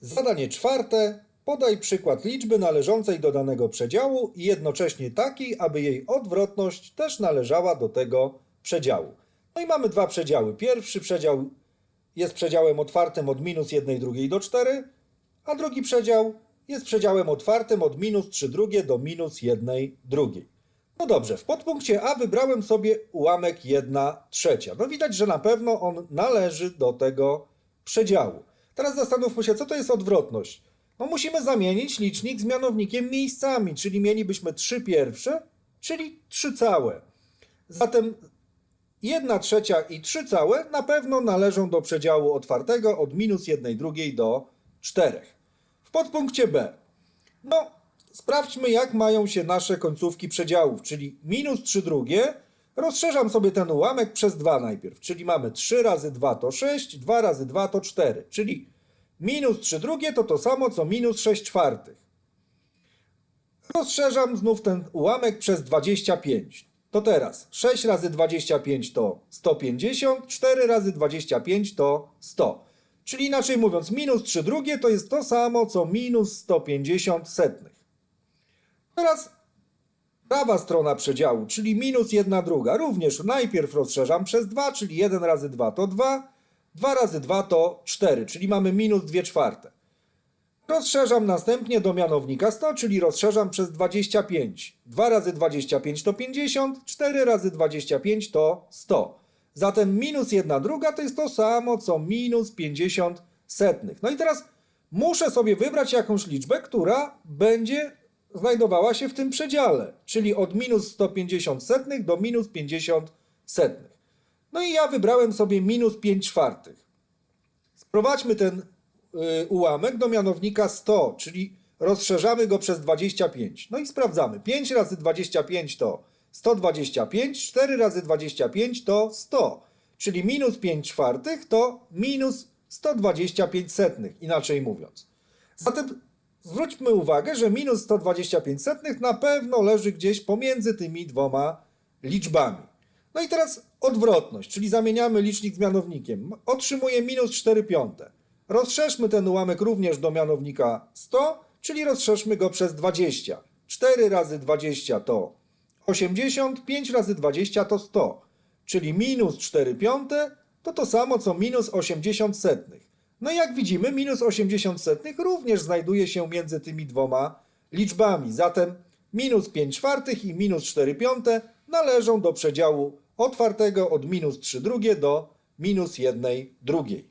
Zadanie czwarte. Podaj przykład liczby należącej do danego przedziału i jednocześnie taki, aby jej odwrotność też należała do tego przedziału. No i mamy dwa przedziały. Pierwszy przedział jest przedziałem otwartym od minus 1 drugiej do 4, a drugi przedział jest przedziałem otwartym od minus 3 drugie do minus 1 drugiej. No dobrze, w podpunkcie A wybrałem sobie ułamek 1 trzecia. No widać, że na pewno on należy do tego przedziału. Teraz zastanówmy się, co to jest odwrotność. No musimy zamienić licznik z mianownikiem miejscami, czyli mielibyśmy 3 pierwsze, czyli 3 całe. Zatem 1 trzecia i 3 całe na pewno należą do przedziału otwartego od minus 1 drugiej do 4. W podpunkcie B. No, sprawdźmy jak mają się nasze końcówki przedziałów, czyli minus 3 drugie. Rozszerzam sobie ten ułamek przez 2 najpierw, czyli mamy 3 razy 2 to 6, 2 razy 2 to 4, czyli minus 3 drugie to to samo co minus 6 czwartych. Rozszerzam znów ten ułamek przez 25. To teraz 6 razy 25 to 150, 4 razy 25 to 100. Czyli inaczej mówiąc, minus 3 drugie to jest to samo co minus 150 setnych. Teraz prawa strona przedziału, czyli minus 1 druga. Również najpierw rozszerzam przez 2, czyli 1 razy 2 to 2, 2 razy 2 to 4, czyli mamy minus 2 czwarte. Rozszerzam następnie do mianownika 100, czyli rozszerzam przez 25. 2 razy 25 to 50, 4 razy 25 to 100. Zatem minus 1 druga to jest to samo co minus 50 setnych. No i teraz muszę sobie wybrać jakąś liczbę, która będzie znajdowała się w tym przedziale, czyli od minus 150 setnych do minus 50 setnych. No i ja wybrałem sobie minus 5 czwartych. Sprowadźmy ten y, ułamek do mianownika 100, czyli rozszerzamy go przez 25. No i sprawdzamy. 5 razy 25 to 125, 4 razy 25 to 100, czyli minus 5 czwartych to minus 125 setnych, inaczej mówiąc. Zatem zwróćmy uwagę, że minus 125 setnych na pewno leży gdzieś pomiędzy tymi dwoma liczbami. No i teraz odwrotność, czyli zamieniamy licznik z mianownikiem. Otrzymuję minus 4 piąte. Rozszerzmy ten ułamek również do mianownika 100, czyli rozszerzmy go przez 20. 4 razy 20 to 80, 5 razy 20 to 100, czyli minus 4 piąte to to samo co minus 80 setnych. No i jak widzimy, minus 80 setnych również znajduje się między tymi dwoma liczbami. Zatem minus 5 czwartych i minus 4 piąte należą do przedziału otwartego od minus 3 drugie do minus 1 drugiej.